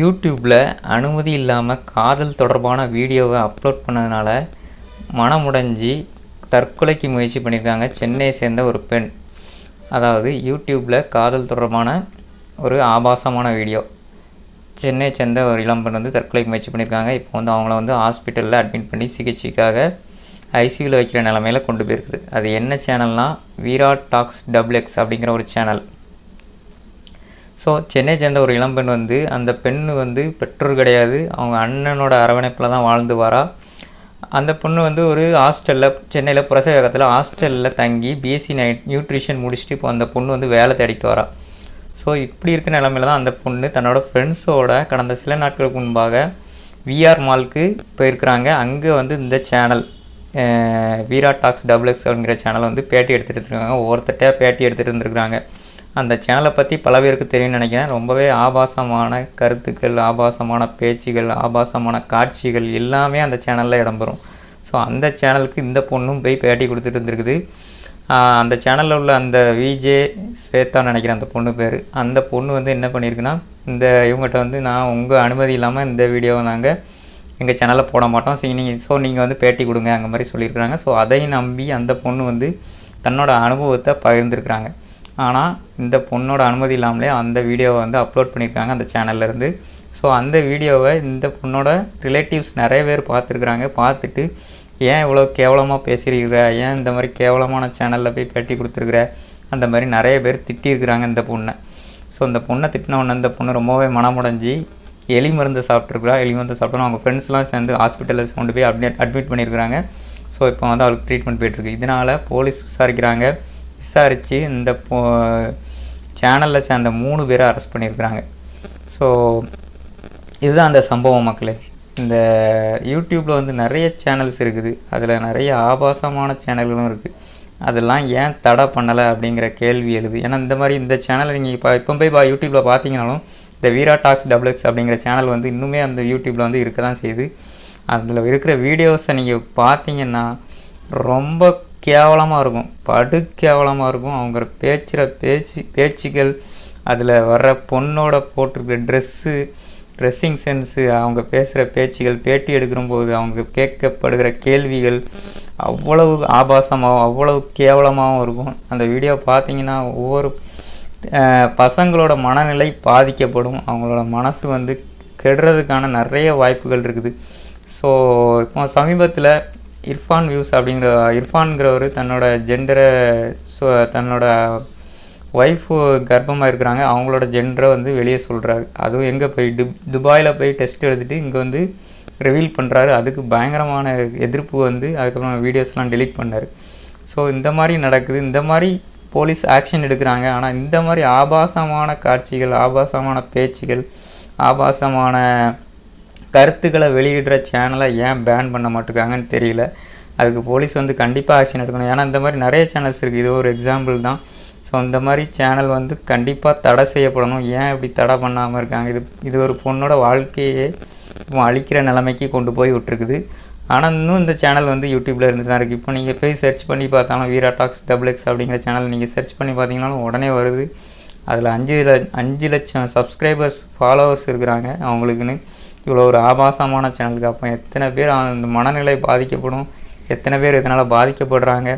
யூடியூப்பில் அனுமதி இல்லாமல் காதல் தொடர்பான வீடியோவை அப்லோட் பண்ணதுனால மனமுடைஞ்சி தற்கொலைக்கு முயற்சி பண்ணியிருக்காங்க சென்னையை சேர்ந்த ஒரு பெண். அதாவது யூடியூப்பில் காதல் தொடர்பான ஒரு ஆபாசமான வீடியோ. சென்னையை சேர்ந்த ஒரு இளம்பெண் வந்து தற்கொலைக்கு முயற்சி பண்ணியிருக்காங்க இப்போ வந்து அவங்கள வந்து ஹாஸ்பிட்டலில் அட்மிட் பண்ணி சிகிச்சைக்காக ஐசியூவில் வைக்கிற நிலமையில கொண்டு போயிருக்குது. அது என்ன சேனல்னால் வீரா டாக்ஸ் டபுள் எக்ஸ் அப்படிங்கிற ஒரு சேனல் ஸோ சென்னை சேர்ந்த ஒரு இளம்பெண் வந்து அந்த பெண் வந்து பெற்றோர் கிடையாது. அவங்க அண்ணனோட அரவணைப்பில் தான் வாழ்ந்து வரா. அந்த பொண்ணு வந்து ஒரு ஹாஸ்டலில் சென்னையில் புரசவேகத்தில் ஹாஸ்டலில் தங்கி பிஎஸ்சி நைட் நியூட்ரிஷன் முடிச்சுட்டு இப்போ அந்த பொண்ணு வந்து வேலை தேடிட்டு வரா. ஸோ இப்படி இருக்கிற நிலமையில தான் அந்த பொண்ணு தன்னோட ஃப்ரெண்ட்ஸோட கடந்த சில நாட்களுக்கு முன்பாக விஆர் மால்க்கு போயிருக்கிறாங்க. அங்கே வந்து இந்த channel Veera talks double X அப்படிங்கிற சேனல் வந்து பேட்டி எடுத்துகிட்டு இருக்காங்க ஒவ்வொருத்தட்டையாக பேட்டி எடுத்துகிட்டு இருந்திருக்கிறாங்க. அந்த சேனலை பற்றி பல பேருக்கு தெரியும்னு நினைக்கிறேன். ரொம்பவே ஆபாசமான கருத்துக்கள் ஆபாசமான பேச்சுகள் ஆபாசமான காட்சிகள் எல்லாமே அந்த சேனலில் இடம்பெறும். ஸோ அந்த சேனலுக்கு இந்த பொண்ணும் போய் பேட்டி கொடுத்துட்டு இருந்திருக்குது. அந்த சேனலில் உள்ள அந்த விஜே ஸ்வேதான்னு நினைக்கிறேன் அந்த பொண்ணு பேர். அந்த பொண்ணு வந்து என்ன பண்ணியிருக்குன்னா இந்த இவங்ககிட்ட வந்து நான் உங்கள் அனுமதி இல்லாமல் இந்த வீடியோவை நாங்கள் எங்கள் சேனலில் போட மாட்டோம். ஸோ நீங்கள் ஸோ நீங்கள் வந்து பேட்டி கொடுங்க அந்த மாதிரி சொல்லியிருக்கிறாங்க. ஸோ அதையும் நம்பி அந்த பொண்ணு வந்து தன்னோட அனுபவத்தை பகிர்ந்துருக்குறாங்க. ஆனால் இந்த பொண்ணோட அனுமதி இல்லாமலே அந்த வீடியோவை வந்து அப்லோட் பண்ணியிருக்காங்க அந்த சேனல்லேருந்து ஸோ அந்த வீடியோவை இந்த பொண்ணோட ரிலேட்டிவ்ஸ் நிறைய பேர் பார்த்துருக்குறாங்க. பார்த்துட்டு ஏன் இவ்வளோ கேவலமாக பேசியிருக்கிற? ஏன் இந்த மாதிரி கேவலமான சேனலில் போய் பேட்டி கொடுத்துருக்குற? அந்த மாதிரி நிறைய பேர் திட்டியிருக்கிறாங்க இந்த பொண்ணை. ஸோ இந்த பொண்ணை திட்டின உடனே இந்த பொண்ணு ரொம்பவே மனமுடைஞ்சி எலி மருந்து சாப்பிட்ருக்குறா எலி மருந்து சாப்பிட்டோம் அவங்க ஃப்ரெண்ட்ஸ்லாம் சேர்ந்து ஹாஸ்பிட்டலில் கொண்டு போய் அட்மிட் அட்மிட் பண்ணியிருக்கிறாங்க. ஸோ இப்போ வந்து அவளுக்கு ட்ரீட்மெண்ட் போயிட்டுருக்கு. இதனால் போலீஸ் விசாரிக்கிறாங்க. விசாரித்து இந்த போ சேனலில் சேர்ந்த மூணு பேரை அரெஸ்ட் பண்ணியிருக்கிறாங்க. ஸோ இதுதான் அந்த சம்பவம் மக்களே. இந்த யூடியூப்பில் வந்து நிறைய சேனல்ஸ் இருக்குது. அதில் நிறைய ஆபாசமான சேனல்களும் இருக்குது அதெல்லாம் ஏன் தடை பண்ணலை அப்படிங்கிற கேள்வி எழுது. ஏன்னா இந்த மாதிரி இந்த சேனலை நீங்கள் இப்போ இப்போ போய் பா யூடியூப்பில் பார்த்தீங்கனாலும் இந்த வீரா டாக்ஸ் டபுள் எக்ஸ் அப்படிங்கிற சேனல் வந்து இன்னுமே அந்த யூடியூப்பில் வந்து இருக்க தான் செய்யுது. அதில் இருக்கிற வீடியோஸை நீங்கள் பார்த்தீங்கன்னா ரொம்ப கேவலமாக இருக்கும். படு கேவலமாக இருக்கும். அவங்க பேச்சுற பேச்சு பேச்சுகள் அதில் வர்ற பொண்ணோட போட்டிருக்கிற ட்ரெஸ்ஸு ட்ரெஸ்ஸிங் சென்ஸு அவங்க பேசுகிற பேச்சுகள் பேட்டி எடுக்கிறபோது அவங்க கேட்கப்படுகிற கேள்விகள் அவ்வளவு ஆபாசமாகவும் அவ்வளவு கேவலமாகவும் இருக்கும். அந்த வீடியோ பார்த்தீங்கன்னா ஒவ்வொரு பசங்களோட மனநிலை பாதிக்கப்படும். அவங்களோட மனசு வந்து கெடுறதுக்கான நிறைய வாய்ப்புகள் இருக்குது. ஸோ இப்போ சமீபத்தில் இர்ஃபான் வியூஸ் அப்படிங்கிற இர்ஃபான்கிறவர் தன்னோட ஜெண்டரை தன்னோட ஒய்ஃபு கர்ப்பமாக இருக்கிறாங்க. அவங்களோட ஜெண்டரை வந்து வெளியே சொல்கிறாரு அதுவும் எங்கே போய் டு துபாயில் போய் டெஸ்ட் எடுத்துகிட்டு இங்கே வந்து ரிவீல் பண்ணுறாரு அதுக்கு பயங்கரமான எதிர்ப்பு வந்து அதுக்கப்புறம் வீடியோஸ்லாம் டெலீட் பண்ணார். ஸோ இந்த மாதிரி நடக்குது. இந்த மாதிரி போலீஸ் ஆக்ஷன் எடுக்கிறாங்க. ஆனால் இந்த மாதிரி ஆபாசமான காட்சிகள் ஆபாசமான பேச்சுகள் ஆபாசமான கருத்துக்களை வெளியிடுற சேனலை ஏன் பேன் பண்ண மாட்டேங்காங்கன்னு தெரியல. அதுக்கு போலீஸ் வந்து கண்டிப்பாக ஆக்ஷன் எடுக்கணும். ஏன்னா இந்த மாதிரி நிறைய சேனல்ஸ் இருக்குது இது ஒரு எக்ஸாம்பிள் தான். ஸோ இந்த மாதிரி சேனல் வந்து கண்டிப்பாக தடை செய்யப்படணும். ஏன் இப்படி தடை பண்ணாமல் இருக்காங்க? இது இது ஒரு பொண்ணோட வாழ்க்கையே அழிக்கிற நிலைமைக்கு கொண்டு போய் விட்டுருக்குது. ஆனால் இன்னும் இந்த சேனல் வந்து யூடியூப்பில் இருந்து தான் இருக்குது இப்போ நீங்கள் போய் சர்ச் பண்ணி பார்த்தாலும் வீரா டாக்ஸ் டபுள் எக்ஸ் அப்படிங்கிற சேனல் நீங்கள் சர்ச் பண்ணி பார்த்தீங்கனாலும் உடனே வருது. அதில் அஞ்சு அஞ்சு லட்சம் சப்ஸ்கிரைபர்ஸ் ஃபாலோவர்ஸ் இருக்கிறாங்க அவங்களுக்குன்னு. இவ்வளோ ஒரு ஆபாசமான சேனலுக்கு அப்போ எத்தனை பேர் அந்த மனநிலை பாதிக்கப்படும்? எத்தனை பேர் இதனால் பாதிக்கப்படுறாங்க?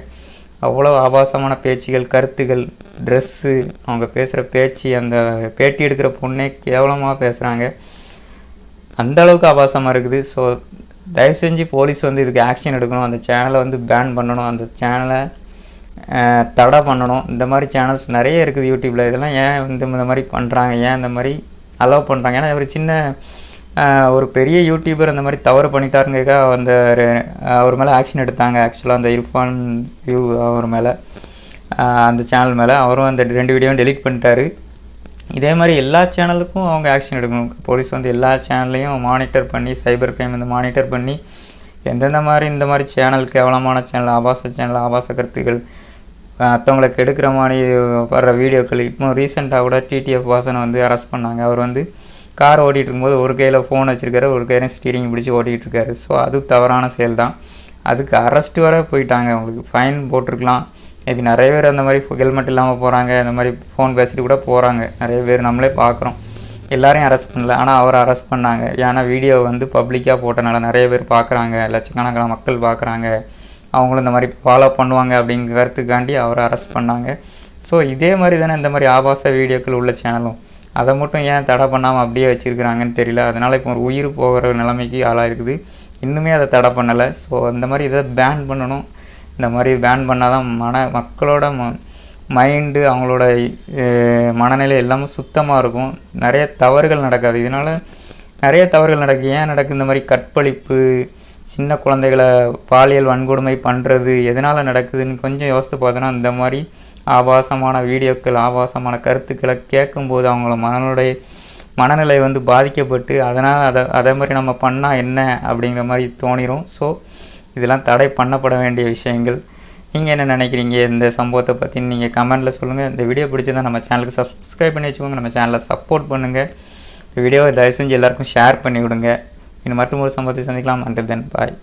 அவ்வளோ ஆபாசமான பேச்சுகள் கருத்துகள் ட்ரெஸ்ஸு அவங்க பேசுகிற பேச்சு அந்த பேட்டி எடுக்கிற பொண்ணே கேவலமாக பேசுகிறாங்க அந்த அளவுக்கு ஆபாசமாக இருக்குது. ஸோ தயவு செஞ்சு போலீஸ் வந்து இதுக்கு ஆக்ஷன் எடுக்கணும். அந்த சேனலை வந்து பேன் பண்ணணும். அந்த சேனலை தடை பண்ணணும். இந்த மாதிரி சேனல்ஸ் நிறைய இருக்குது யூடியூப்பில் இதெல்லாம் ஏன் இந்த இந்த மாதிரி பண்ணுறாங்க ஏன் இந்த மாதிரி அலோவ் பண்ணுறாங்க ஏன்னா ஒரு சின்ன ஒரு பெரிய யூடியூபர் அந்த மாதிரி தவறு பண்ணிட்டாருங்க அந்த அவர் மேலே ஆக்ஷன் எடுத்தாங்க. ஆக்சுவலாக அந்த இர்ஃபான் வியூ அவர் மேலே அந்த சேனல் மேலே. அவரும் அந்த ரெண்டு வீடியோவும் டெலிட் பண்ணிட்டாரு. இதே மாதிரி எல்லா சேனலுக்கும் அவங்க ஆக்ஷன் எடுக்கணும். போலீஸ் வந்து எல்லா சேனல்லையும் மானிட்டர் பண்ணி சைபர் கிரைம் வந்து மானிட்டர் பண்ணி எந்தெந்த மாதிரி இந்த மாதிரி சேனல் கேவலமான சேனல் ஆபாச சேனல் ஆபாச கருத்துக்கள் மற்றவங்களுக்கு எடுக்கிற மாதிரி வர்ற வீடியோக்கள் இப்போ ரீசெண்டாக கூட டிடிஎஃப் வாசனை வந்து அரெஸ்ட் பண்ணாங்க. அவர் வந்து கார் ஓட்டிகிட்டு இருக்கும்போது ஒரு கையில் ஃபோன் வச்சுருக்காரு ஒரு கையில் ஸ்டீரிங் பிடிச்சி ஓட்டிகிட்டு இருக்காரு ஸோ அது தவறான செயல் தான் அதுக்கு அரெஸ்ட் வர போயிட்டாங்க. அவங்களுக்கு ஃபைன் போட்டிருக்கலாம். இப்போ நிறைய பேர் அந்த மாதிரி ஹெல்மெட் இல்லாமல் போகிறாங்க இந்த மாதிரி ஃபோன் பேசிட்டு கூட போகிறாங்க நிறைய பேர் நம்மளே பார்க்குறோம் எல்லாரையும் அரெஸ்ட் பண்ணல. ஆனால் அவரை அரெஸ்ட் பண்ணாங்க. ஏன்னா வீடியோ வந்து பப்ளிக்காக போட்டனால நிறைய பேர் பார்க்குறாங்க லட்சக்கணக்கான மக்கள் பார்க்குறாங்க அவங்களும் இந்த மாதிரி ஃபாலோ பண்ணுவாங்க அப்படிங்கிற கருத்துக்காண்டி அவரை அரெஸ்ட் பண்ணாங்க. ஸோ இதே மாதிரி தானே இந்த மாதிரி ஆபாச வீடியோக்கள் உள்ள சேனலும் அதை மட்டும் ஏன் தடை பண்ணாமல் அப்படியே வச்சுருக்குறாங்கன்னு தெரியல. அதனால் இப்போ ஒரு உயிர் போகிற நிலைமைக்கு ஆளாக இருக்குது இன்னுமே அதை தடை பண்ணலை. ஸோ அந்த மாதிரி இதை பேன் பண்ணணும். இந்த மாதிரி பேன் பண்ணால் தான் மன மக்களோட ம மைண்டு அவங்களோட மனநிலை எல்லாமே சுத்தமாக இருக்கும். நிறைய தவறுகள் நடக்காது. இதனால் நிறைய தவறுகள் நடக்கும் ஏன் நடக்குது? இந்த மாதிரி கற்பழிப்பு சின்ன குழந்தைகளை பாலியல் வன்கொடுமை பண்ணுறது எதனால் நடக்குதுன்னு கொஞ்சம் யோசித்து பார்த்தோன்னா இந்த மாதிரி ஆபாசமான வீடியோக்கள் ஆபாசமான கருத்துக்களை கேட்கும்போது அவங்கள மனநிலை மனநிலை வந்து பாதிக்கப்பட்டு அதனால் அதை அதே மாதிரி நம்ம பண்ணால் என்ன அப்படிங்கிற மாதிரி தோணிரும். ஸோ இதெல்லாம் தடை பண்ணப்பட வேண்டிய விஷயங்கள். நீங்கள் என்ன நினைக்கிறீங்க? இந்த சம்பவத்தை பற்றி நீங்கள் கமெண்ட்டில் சொல்லுங்கள் இந்த வீடியோ பிடிச்சிருந்தா நம்ம சேனலுக்கு சப்ஸ்கிரைப் பண்ணி வச்சுக்கோங்க. நம்ம சேனலை சப்போர்ட் பண்ணுங்கள் இந்த வீடியோவை தயவு செஞ்சு எல்லாருக்கும் ஷேர் பண்ணி விடுங்க. இன்னும் மற்றும் ஒரு சம்பவத்தை சந்திக்கலாம். அண்டில் தென் பாய்